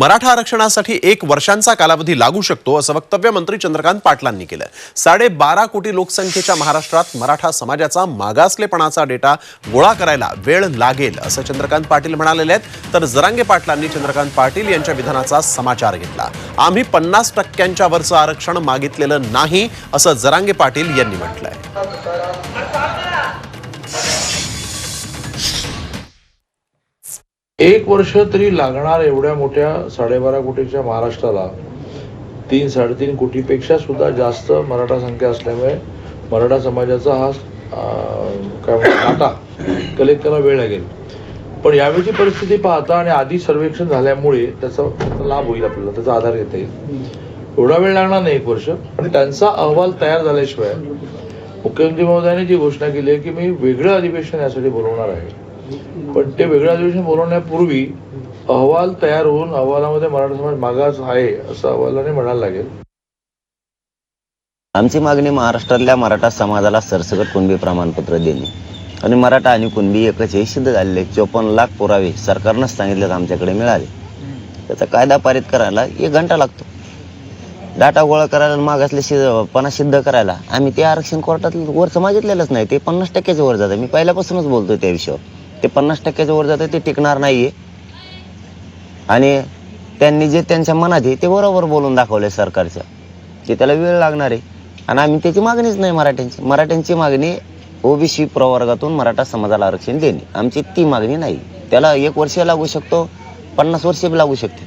मराठा आरक्षणासाठी एक वर्षांचा कालावधी लागू शकतो असं वक्तव्य मंत्री चंद्रकांत पाटलांनी केलं. साडेबारा कोटी लोकसंख्येच्या महाराष्ट्रात मराठा समाजाचा मागासलेपणाचा डेटा गोळा करायला वेळ लागेल असं चंद्रकांत पाटील म्हणालेले आहेत. तर जरांगे पाटलांनी चंद्रकांत पाटील यांच्या विधानाचा समाचार घेतला. आम्ही पन्नास टक्क्यांच्या वरचं आरक्षण मागितलेलं नाही असं जरांगे पाटील यांनी म्हटलं एक वर्ष तरी लागणार एवढ्या मोठ्या साडेबारा कोटीच्या महाराष्ट्राला. तीन साडेतीन कोटीपेक्षा सुद्धा जास्त मराठा संख्या असल्यामुळे मराठा समाजाचा हा काय म्हणतात डाटा कलेक्ट करायला वेळ लागेल. पण यावेळची परिस्थिती पाहता आणि आधी सर्वेक्षण झाल्यामुळे त्याचा लाभ होईल आपल्याला त्याचा आधार घेता येईल. एवढा वेळ लागणार नाही एक वर्ष. आणि त्यांचा अहवाल तयार झाल्याशिवाय मुख्यमंत्री महोदयाने जी घोषणा केली आहे की मी वेगळं अधिवेशन यासाठी बोलवणार आहे. पण ते वेगळं अधिवेशन बोलवण्यापूर्वी अहवाल तयार होऊन अहवालामध्ये मराठा समाज मागास आहे असं अहवालाने म्हणायला लागेल. आमची मागणी महाराष्ट्रातल्या मराठा समाजाला सरसकट कुणबी प्रमाणपत्र देणे. आणि मराठा आणि कुणबी एकच हे सिद्ध झालेले चोपन्न लाख पुरावे सरकारनं सांगितले आमच्याकडे मिळाले. त्याचा कायदा पारित करायला एक घंटा लागतो. डाटा गोळा करायला आणि मागासले सिद्ध पणा सिद्ध करायला आम्ही ते आरक्षण कोर्टात वरचं मागितलेलंच नाही ते पन्नास टक्क्याच्या वर जातं. मी पहिल्यापासूनच बोलतोय त्या विषयावर. ते पन्नास टक्क्याच्या वर जातं ते टिकणार नाहीये. आणि त्यांनी जे त्यांच्या मनात आहे ते बरोबर बोलून दाखवले सरकारच्या की त्याला वेळ लागणार आहे. आणि आम्ही त्याची मागणीच नाही मराठ्यांची. मराठ्यांची मागणी ओबीसी प्रवर्गातून मराठा समाजाला आरक्षण देणे. आमची ती मागणी नाही. त्याला एक वर्ष लागू शकतो पन्नास वर्षे बी लागू शकते